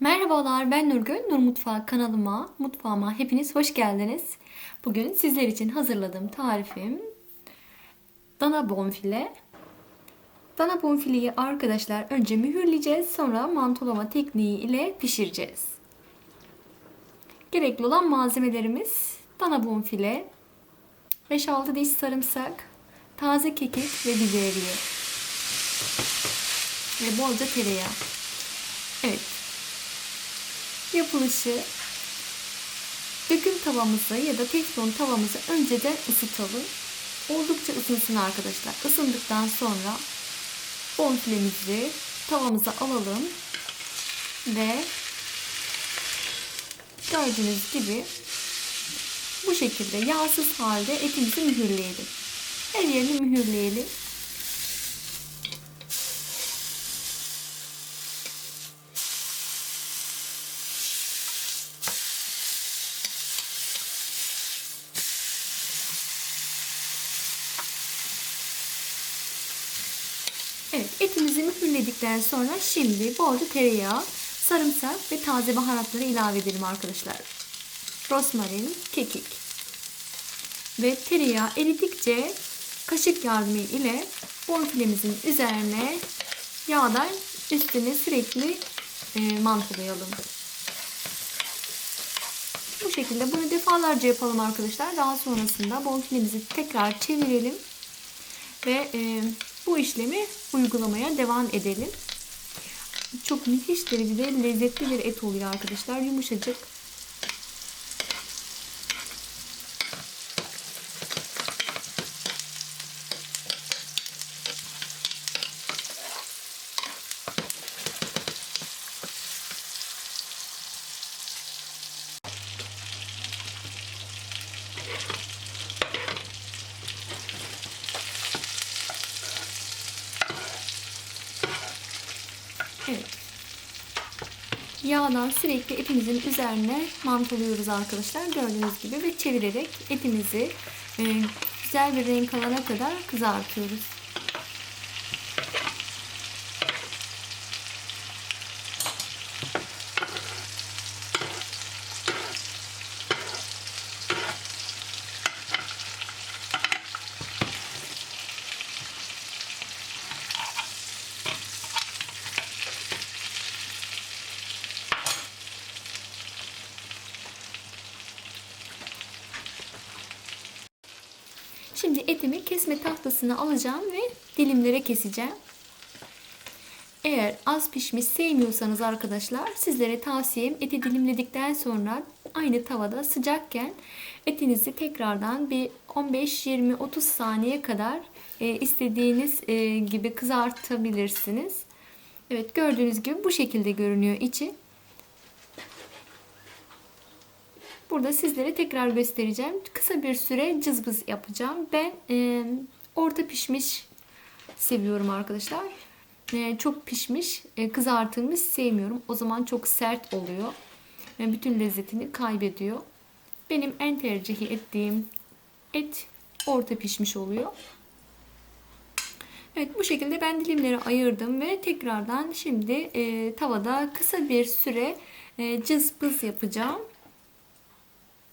Merhabalar ben Nurgül. Nur Mutfağı kanalıma, mutfağıma hepiniz hoş geldiniz. Bugün sizler için hazırladığım tarifim dana bonfile. Dana bonfileyi arkadaşlar önce mühürleyeceğiz. Sonra mantolama tekniği ile pişireceğiz. Gerekli olan malzemelerimiz dana bonfile, 5-6 diş sarımsak, taze kekik ve biberiye ve bolca tereyağı. Evet, yapılışı döküm tavamızı ya da teflon tavamızı önceden ısıtalım. Oldukça ısınsın arkadaşlar. Isındıktan sonra bonfilemizi tavamıza alalım ve gördüğünüz gibi bu şekilde yağsız halde etimizi mühürleyelim. Her yerini mühürleyelim. Evet etimizi mühürledikten sonra şimdi bolca tereyağı, sarımsak ve taze baharatları ilave edelim arkadaşlar. Rosmarin, kekik ve tereyağı eridikçe kaşık yardımı ile bonfilemizin üzerine yağdan üstüne sürekli e, mantolayalım. Bu şekilde bunu defalarca yapalım arkadaşlar. Daha sonrasında bonfilemizi tekrar çevirelim ve e, bu işlemi uygulamaya devam edelim. Çok müthiş derecede lezzetli bir et oluyor arkadaşlar. Yumuşacık. Evet. Yağdan sürekli etimizin üzerine mantoluyoruz arkadaşlar. Gördüğünüz gibi ve çevirerek etimizi e, güzel bir renk alana kadar kızartıyoruz. Şimdi etimi kesme tahtasına alacağım ve dilimlere keseceğim. Eğer az pişmiş sevmiyorsanız arkadaşlar sizlere tavsiyem eti dilimledikten sonra aynı tavada sıcakken etinizi tekrardan bir 15-20-30 saniye kadar e, istediğiniz e, gibi kızartabilirsiniz. Evet gördüğünüz gibi bu şekilde görünüyor içi. Burada sizlere tekrar göstereceğim. Kısa bir süre cızbız yapacağım. Ben e, orta pişmiş seviyorum arkadaşlar. E, çok pişmiş, e, kızartılmış sevmiyorum. O zaman çok sert oluyor. ve bütün lezzetini kaybediyor. Benim en tercih ettiğim et orta pişmiş oluyor. Evet bu şekilde ben dilimleri ayırdım ve tekrardan şimdi e, tavada kısa bir süre e, cızbız yapacağım.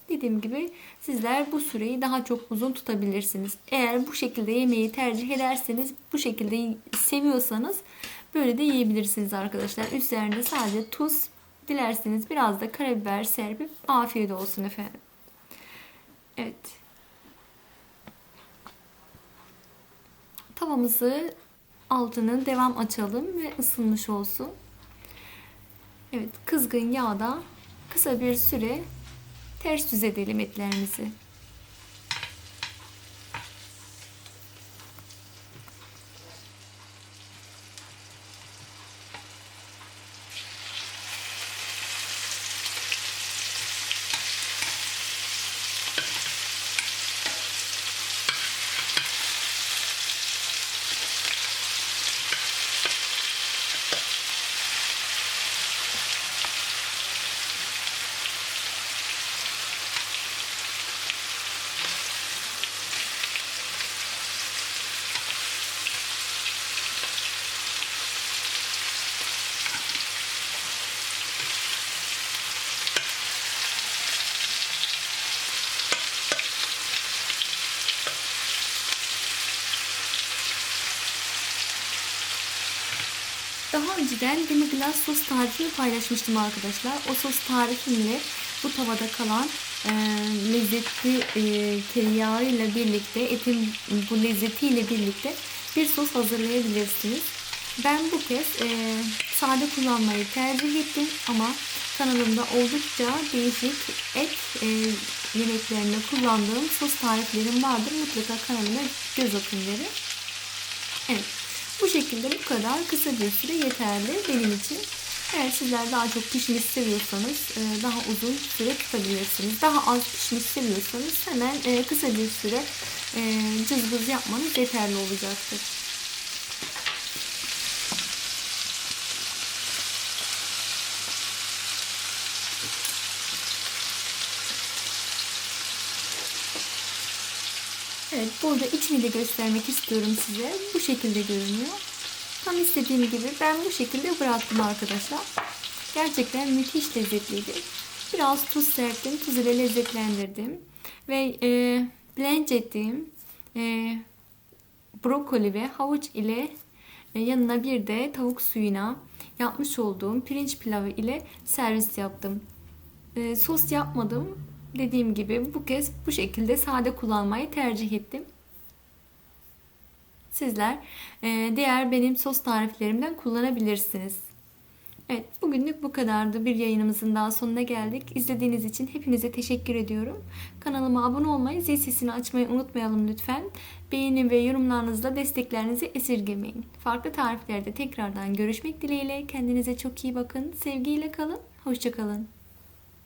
Dediğim gibi sizler bu süreyi daha çok uzun tutabilirsiniz. Eğer bu şekilde yemeği tercih ederseniz, bu şekilde seviyorsanız böyle de yiyebilirsiniz arkadaşlar. Üzerinde sadece tuz, dilerseniz biraz da karabiber serpip afiyet olsun efendim. Evet. Tavamızı altını devam açalım ve ısınmış olsun. Evet, kızgın yağda kısa bir süre ters düz edelim etlerimizi. Daha önceden demi-glace sos tarifini paylaşmıştım arkadaşlar. O sos tarifimle bu tavada kalan e, lezzetli e, tereyağı ile birlikte, etin bu lezzetiyle birlikte bir sos hazırlayabilirsiniz. Ben bu kez e, sade kullanmayı tercih ettim ama kanalımda oldukça değişik et e, yemeklerinde kullandığım sos tariflerim vardır. Mutlaka kanalıma göz atın derim. Evet. Bu şekilde bu kadar kısa bir süre yeterli benim için. Eğer sizler daha çok pişmiş seviyorsanız e, daha uzun süre tutabilirsiniz. Daha az pişmiş seviyorsanız hemen e, kısa bir süre e, cızbız yapmanız yeterli olacaktır. Evet burada içini de göstermek istiyorum size. Bu şekilde görünüyor. Tam istediğim gibi ben bu şekilde bıraktım arkadaşlar. Gerçekten müthiş lezzetliydi. Biraz tuz serptim. Tuz ile lezzetlendirdim. Ve e, blend ettiğim e, brokoli ve havuç ile e, yanına bir de tavuk suyuna yapmış olduğum pirinç pilavı ile servis yaptım. E, sos yapmadım. Dediğim gibi bu kez bu şekilde sade kullanmayı tercih ettim. Sizler e, diğer benim sos tariflerimden kullanabilirsiniz. Evet bugünlük bu kadardı. Bir yayınımızın daha sonuna geldik. İzlediğiniz için hepinize teşekkür ediyorum. Kanalıma abone olmayı, zil sesini açmayı unutmayalım lütfen. Beğeni ve yorumlarınızla desteklerinizi esirgemeyin. Farklı tariflerde tekrardan görüşmek dileğiyle. Kendinize çok iyi bakın. Sevgiyle kalın. Hoşçakalın.